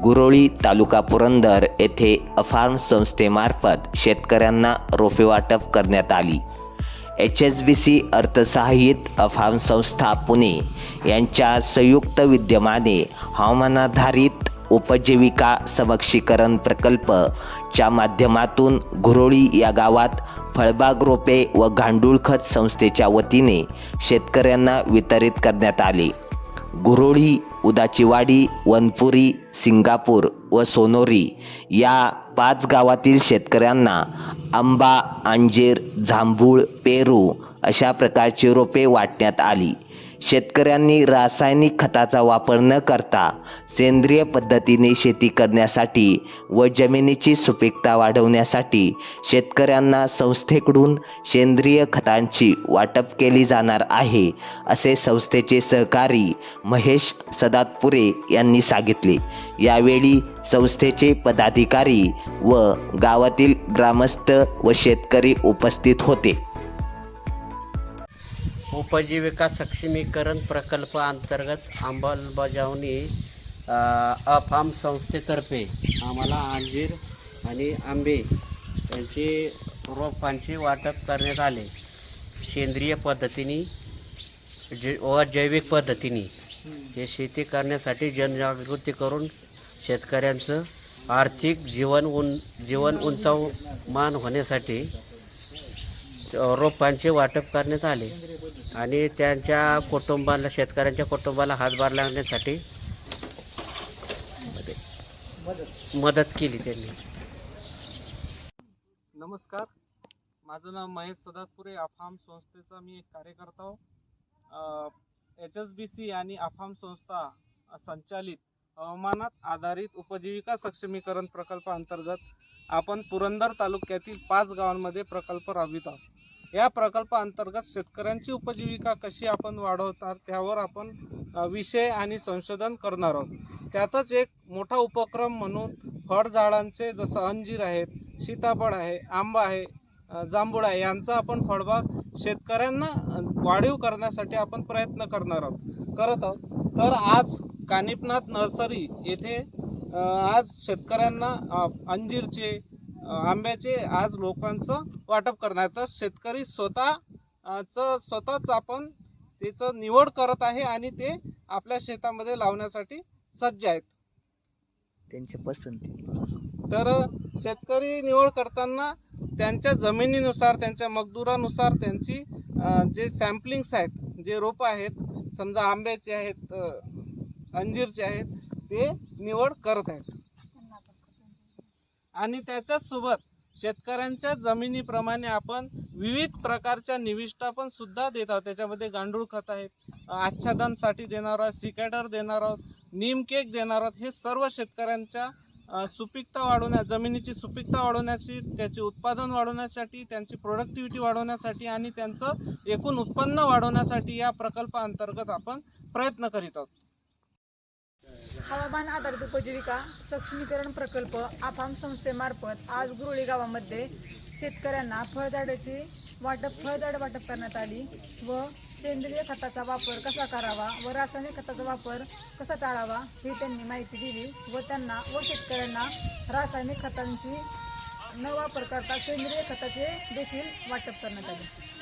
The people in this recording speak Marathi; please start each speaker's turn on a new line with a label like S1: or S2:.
S1: गुरोळी तालुका पुरंदर येथे अफार्म संस्थेमार्फत शेतकऱ्यांना रोपे वाटप करण्यात आली. एच एस बी सी अर्थसहाय्यित अफार्म संस्था पुणे यांच्या संयुक्त विद्यमाने हवामानाधारित उपजीविका समक्षीकरण प्रकल्पच्या माध्यमातून घुरोळी या गावात फळबाग रोपे व गांडूळ खत संस्थेच्या वतीने शेतकऱ्यांना वितरित करण्यात आले. गुरोळी उदाचीवाडी वनपुरी सिंगापूर व सोनोरी या पाच गावातील शेतकऱ्यांना आंबा अंजीर जांभूळ पेरू अशा प्रकारची रोपे वाटण्यात आली. शेतकऱ्यांनी रासायनिक खताचा वापर न करता सेंद्रिय पद्धतीने शेती करण्यासाठी व जमिनीची सुपीकता वाढवण्यासाठी शेतकऱ्यांना संस्थेकडून सेंद्रिय खतांची वाटप केली जाणार आहे असे संस्थेचे सहकारी महेश सदातपुरे यांनी सांगितले. यावेळी संस्थेचे पदाधिकारी व गावातील ग्रामस्थ व शेतकरी उपस्थित होते.
S2: उपजीविका सक्षमीकरण प्रकल्प अंतर्गत अंमलबजावणी अफाम संस्थेतर्फे आम्हाला अंजीर आणि आंबे यांची रोपांचे वाटप करण्यात आले. सेंद्रिय पद्धतीने जे व जैविक पद्धतीने हे शेती करण्यासाठी जनजागृती करून शेतकऱ्यांचं आर्थिक जीवन उन जीवन उंचावमान होण्यासाठी रोपांचे वाटप करण्यात आले. आणि त्यांच्या कुटुंबाला शेतकऱ्यांच्या कुटुंबाला हातभार लागण्यासाठी मदत केली त्यांनी.
S3: नमस्कार. माझं नाव महेश सदातपुरे अफाम संस्थेचा मी एक कार्यकर्ता आहो. एच एस बी सी आणि अफाम संस्था संचालित हवामानात आधारित उपजीविका सक्षमीकरण प्रकल्पाअंतर्गत आपण पुरंदर तालुक्यातील पाच गावांमध्ये प्रकल्प राबवित आहोत. या प्रकल्पाअंतर्गत शेतकऱ्यांची उपजीविका कशी आपण वाढवतात त्यावर आपण विषय आणि संशोधन करणार आहोत. त्यातच एक मोठा उपक्रम म्हणून फळझाडांचे जसं अंजीर आहेत सीताफळ आहे आंबा आहे जांभूळ आहे यांचा आपण फळबाग शेतकऱ्यांना वाढीव करण्यासाठी आपण प्रयत्न करणार आहोत. करत आहोत. तर आज कानिपनाथ नर्सरी येथे आज शेतकऱ्यांना अंजीरचे आंब्याचे आज लोकांचं वाटप करणार तर शेतकरी स्वतः अ, च स्वतःच आपण त्याचं निवड करत आहे आणि ते आपल्या शेतामध्ये लावण्यासाठी सज्ज आहेत.
S1: त्यांच्या पसंती.
S3: तर शेतकरी निवड करताना त्यांच्या जमिनीनुसार त्यांच्या मजदुरानुसार त्यांची जे सॅम्पलिंग्स आहेत जे रोपं आहेत समजा आंब्याचे आहेत अंजीरचे आहेत ते निवड करत आहेत. आणि त्याच्यासोबत शेतकऱ्यांच्या जमिनीप्रमाणे आपण विविध प्रकारच्या निविष्ठा पण सुद्धा देत आहोत. त्याच्यामध्ये गांडूळ खत आहेत आच्छादनसाठी देणार आहोत सिकॅडर देणार आहोत नीम केक देणार आहोत. हे सर्व शेतकऱ्यांच्या सुपीकता वाढवण्या जमिनीची सुपीकता वाढवण्याची त्याचे उत्पादन वाढवण्यासाठी त्यांची प्रोडक्टिव्हिटी वाढवण्यासाठी आणि त्यांचं एकूण उत्पन्न वाढवण्यासाठी या प्रकल्पाअंतर्गत आपण प्रयत्न करीत आहोत.
S4: हवामान आधारित उपजीविका सक्षमीकरण प्रकल्प आफाम संस्थेमार्फत आज गुरुळी गावामध्ये शेतकऱ्यांना फळझाडाची वाटप फळझाड वाटप करण्यात आली व सेंद्रिय खताचा वापर कसा करावा व रासायनिक खताचा वापर कसा टाळावा ही त्यांनी माहिती दिली व त्यांना व शेतकऱ्यांना रासायनिक खतांची न वापर करता सेंद्रिय खताचे देखील वाटप करण्यात आले.